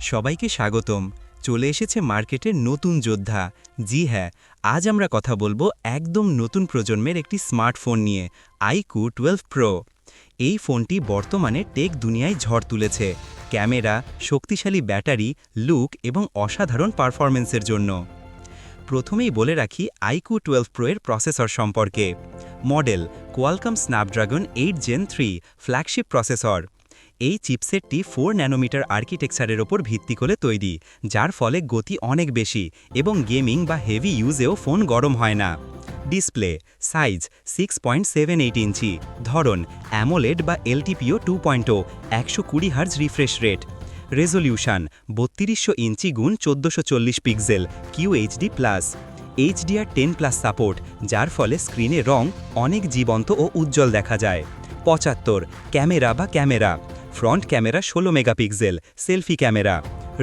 সবাইকে স্বাগতম। চলে এসেছে মার্কেটের নতুন যোদ্ধা। জি হ্যাঁ আজ আমরা কথা বলব একদম নতুন প্রজন্মের একটি স্মার্টফোন নিয়ে, আইকু টুয়েলভ প্রো। এই ফোনটি বর্তমানে টেক দুনিয়ায় ঝড় তুলেছে। ক্যামেরা, শক্তিশালী ব্যাটারি, লুক এবং অসাধারণ পারফরমেন্সের জন্য। প্রথমেই বলে রাখি আইকু টুয়েলভ প্রো এর প্রসেসর সম্পর্কে। Model, Qualcomm Snapdragon eight Gen three, flagship processor. এই চিপসেটটি ফোর ন্যানোমিটার আর্কিটেকচারের ওপর ভিত্তি করে তৈরি, যার ফলে গতি অনেক বেশি এবং গেমিং বা হেভি ইউজেও ফোন গরম হয় না। Display, size six point seven eight inch, ধরন অ্যামোলেড বা এলটিপিও টু পয়েন্ট ও একশো কুড়ি হার্জ রিফ্রেশ রেট। রেজলিউশন, বত্রিশশো ইঞ্চি গুণ চোদ্দোশো চল্লিশ pixel QHD plus. HDR ten plus support, যার ফলে স্ক্রিনে রং অনেক জীবন্ত ও উজ্জ্বল দেখা যায়। পঁচাত্তর, ক্যামেরা বা ক্যামেরা। ফ্রন্ট ক্যামেরা ষোলো megapixel, selfie camera,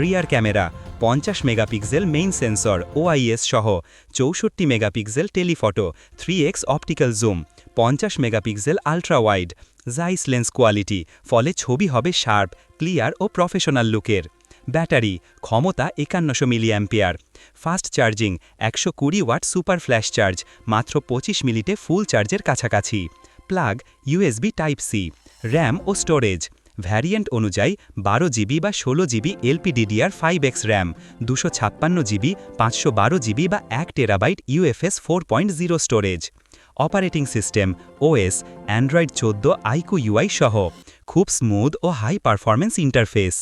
rear camera, পঞ্চাশ মেগাপিক্সেল মেইন সেন্সর ওআইএস সহ চৌষট্টি megapixel telephoto three X optical zoom পঞ্চাশ megapixel ultra wide Zeiss lens quality ফলে ছবি হবে শার্প ক্লিয়ার ও প্রফেশনাল লুকের ব্যাটারি, ক্ষমতা একান্নশো মিলি অ্যাম্পিয়ার ফাস্ট চার্জিং একশো কুড়ি ওয়াট সুপার ফ্ল্যাশ চার্জ মাত্র পঁচিশ মিনিটে ফুল চার্জের কাছাকাছি। Plug USB type C RAM ও স্টোরেজ ভ্যারিয়েন্ট অনুযায়ী বারো জিবি বা ষোলো GB LPDDR five X RAM দুশো ছাপ্পান্ন জিবি, পাঁচশো বারো জিবি বা এক terabyte UFS four point zero storage operating system OS Android চোদ্দ আইকু ইউআই সহ। খুব স্মুথ ও high performance interface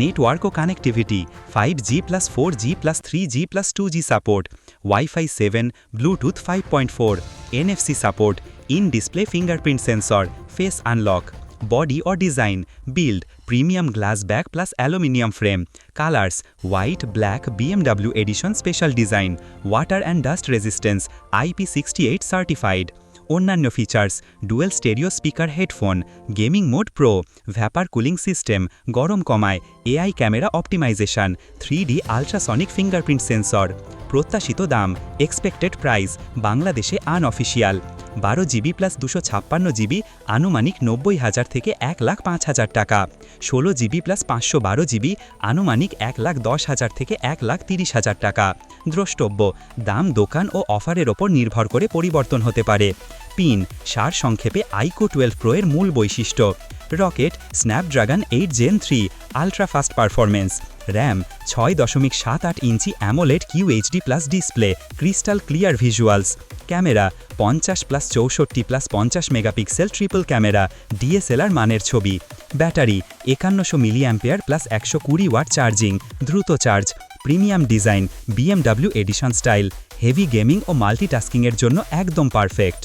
network O connectivity five G plus four G plus three G plus two G support wifi seven Bluetooth five point four NFC support in display fingerprint sensor face unlock body or design build premium glass back plus aluminium frame colors white black bmw edition special design water and dust resistance ip68 certified অন্যান্য features dual stereo speaker headphone gaming mode pro vapour cooling system গরম কমায় AI camera optimisation three D ultrasonic fingerprint sensor প্রত্যাশিত দাম expected price বাংলাদেশে unofficial বারো GB plus দুশো ছাপ্পান্ন GB, আনুমানিক নব্বই হাজার থেকে এক লাখ পাঁচ হাজার টাকা। ষোলো জিবি প্লাস পাঁচশো বারো জিবি, আনুমানিক এক লাখ দশ হাজার থেকে এক লাখ তিরিশ হাজার টাকা। দ্রষ্টব্য, দাম, দোকান ও অফারের ওপর নির্ভর করে পরিবর্তন হতে পারে। পিন সার সংক্ষেপে আইকো টুয়েলভ প্রো এর মূল বৈশিষ্ট্য। Rocket Snapdragon eight Gen three ultra fast performance RAM ছয় দশমিক সাত আট inch AMOLED QHD plus display crystal clear visuals camera পঞ্চাশ প্লাস চৌষট্টি প্লাস পঞ্চাশ মেগাপিক্সেল ট্রিপল ক্যামেরা ডিএসএলআর মানের ছবি, ব্যাটারি একান্নশো মিলি অ্যাম্পিয়ার প্লাস একশো কুড়ি ওয়াট চার্জিং, দ্রুত charge, premium design BMW edition style heavy gaming ও মাল্টিটাস্কিংয়ের জন্য একদম পারফেক্ট